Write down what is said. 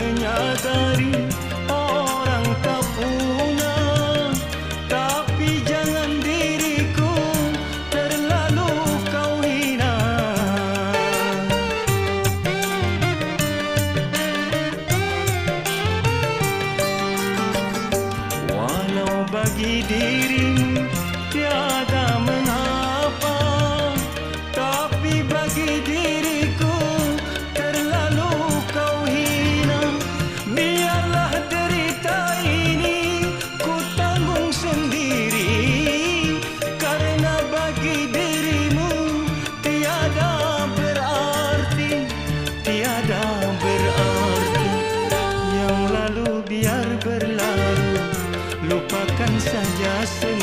menyadari orang tak punya. Tapi jangan diriku terlalu kau hina. Walau bagi diri berlalu Lupakan saja semua